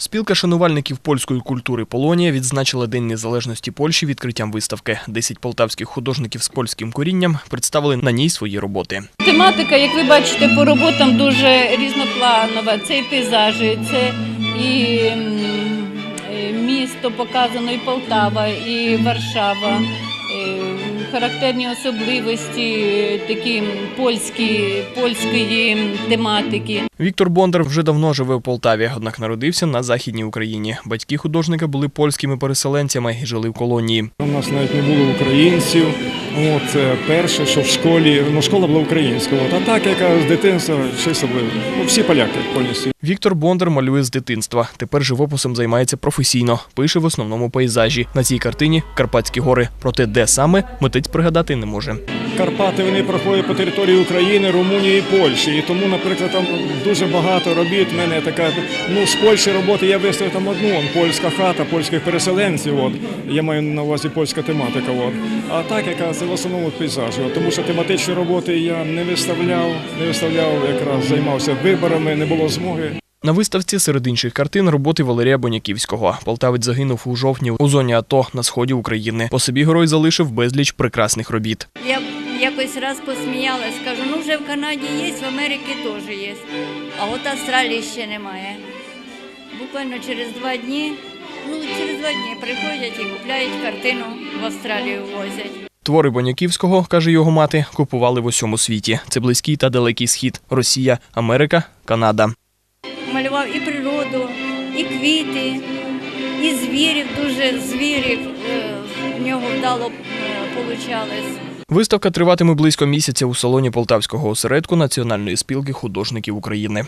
Спілка шанувальників польської культури Полонія відзначила День незалежності Польщі відкриттям виставки. Десять полтавських художників з польським корінням представили на ній свої роботи. Тематика, як ви бачите, по роботам дуже різнопланова. Це і пейзажі, це і е, місто показано, і Полтава, і Варшава. Е, Характерні особливості такі польські, польської тематики. Віктор Бондар вже давно живе в Полтаві, однак народився на західній Україні. Батьки художника були польськими переселенцями і жили в колонії. У нас навіть не було українців. От перше, що в школі, ну школа була українська. От, а так, яка з дитинства, ще особливо. Ну, всі поляки повністю. Віктор Бондар малює з дитинства. Тепер живописом займається професійно. Пише в основному пейзажі. На цій картині Карпатські гори. Проте де саме митець пригадати не може. Карпати вони проходять по території України, Румунії і Польщі. І тому, наприклад, там дуже багато робіт. У мене така ну з Польщі роботи я виставив там одну он, польська хата, польських переселенців. От я маю на увазі польська тематика. От а так яка це в основному пейзажі. Тому що тематичні роботи я не виставляв, не виставляв, якраз займався виборами, не було змоги. На виставці серед інших картин роботи Валерія Боняківського. Полтавець загинув у жовтні у зоні АТО на сході України. По собі герой залишив безліч прекрасних робіт. Я якось раз посміялась, кажу, ну вже в Канаді є, в Америці теж є. А от Австралії ще немає. Буквально через два дні, ну через два дні приходять і купляють картину в Австралію возять. Твори Боняківського, каже його мати, купували в усьому світі. Це близький та далекий схід, Росія, Америка, Канада. Малював і природу, і квіти, і звірів, дуже звірів е, в нього вдало е, получались. Виставка триватиме близько місяця у салоні Полтавського осередку Національної спілки художників України.